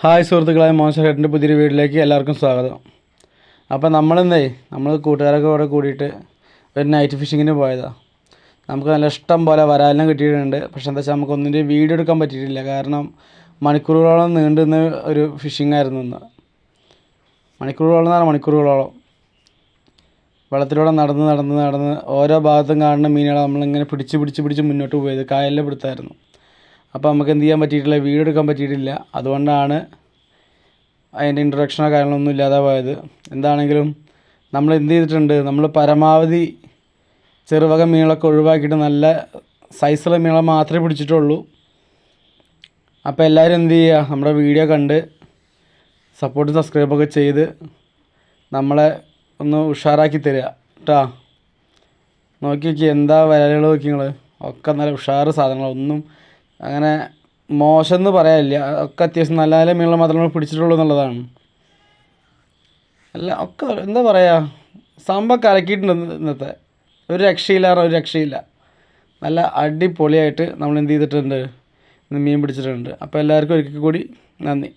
Hi സുഹൃത്തുക്കളായ മോശം പുതിയൊരു വീട്ടിലേക്ക് എല്ലാവർക്കും സ്വാഗതം. അപ്പോൾ നമ്മളെന്തേ നമ്മൾ കൂട്ടുകാരൊക്കെ കൂടെ കൂടിയിട്ട് ഒരു നൈറ്റ് ഫിഷിങ്ങിന് പോയതാണ് നമുക്ക് നല്ല ഇഷ്ടം പോലെ വരാലിനെ കിട്ടിയിട്ടുണ്ട്. പക്ഷെ എന്താ വെച്ചാൽ നമുക്കൊന്നിന്റെ വീഡിയോ എടുക്കാൻ പറ്റിയിട്ടില്ല. കാരണം മണിക്കൂറുകളോളം നീണ്ടുന്ന ഒരു ഫിഷിംഗ് ആയിരുന്നു ഇന്ന്. മണിക്കൂറുകളോളം എന്നാണ് മണിക്കൂറുകളോളം. വെള്ളത്തിലൂടെ നടന്ന് നടന്ന് നടന്ന് ഓരോ ഭാഗത്തും കാണുന്ന മീനുകളെ നമ്മളിങ്ങനെ പിടിച്ച് പിടിച്ച് പിടിച്ച് മുന്നോട്ട് പോയത്. കായലിലെ പിടുത്തമായിരുന്നു. അപ്പോൾ നമുക്ക് എന്ത് ചെയ്യാൻ പറ്റിയിട്ടില്ല? വീഡിയോ എടുക്കാൻ പറ്റിയിട്ടില്ല. അതുകൊണ്ടാണ് അതിന്റെ ഇൻട്രൊഡക്ഷനോ കാര്യങ്ങളൊന്നും ഇല്ലാതെ പോയത് എന്താണെങ്കിലും നമ്മൾ എന്ത് ചെയ്തിട്ടുണ്ട്? നമ്മൾ പരമാവധി ചെറുവക മീനുകളൊക്കെ ഒഴിവാക്കിയിട്ട് നല്ല സൈസുള്ള മീനുകളെ മാത്രമേ പിടിച്ചിട്ടുള്ളൂ. അപ്പോൾ എല്ലാവരും എന്ത് ചെയ്യുക? നമ്മുടെ വീഡിയോ കണ്ട് സപ്പോർട്ട് സബ്സ്ക്രൈബൊക്കെ ചെയ്ത് നമ്മളെ ഒന്ന് ഉഷാറാക്കി തരിക. കേട്ടോ നോക്കി നോക്കി എന്താ വരലുകൾ നോക്കി നിങ്ങൾ ഒക്കെ നല്ല ഉഷാറ് സാധനങ്ങൾ ഒന്നും അങ്ങനെ മോശം എന്ന് പറയാനില്ല. ഒക്കെ അത്യാവശ്യം നല്ല നല്ല മീനുകൾ മാത്രമേ പിടിച്ചിട്ടുള്ളൂ എന്നുള്ളതാണ്. അല്ല ഒക്കെ എന്താ പറയുക സംഭവം കലക്കിയിട്ടുണ്ട് ഇന്നത്തെ. ഒരു രക്ഷയില്ല ഒരു രക്ഷയില്ല. നല്ല അടിപൊളിയായിട്ട് നമ്മൾ എന്ത് ചെയ്തിട്ടുണ്ട്? മീൻ പിടിച്ചിട്ടുണ്ട്. അപ്പോൾ എല്ലാവർക്കും ഒരിക്കൽ കൂടി നന്ദി.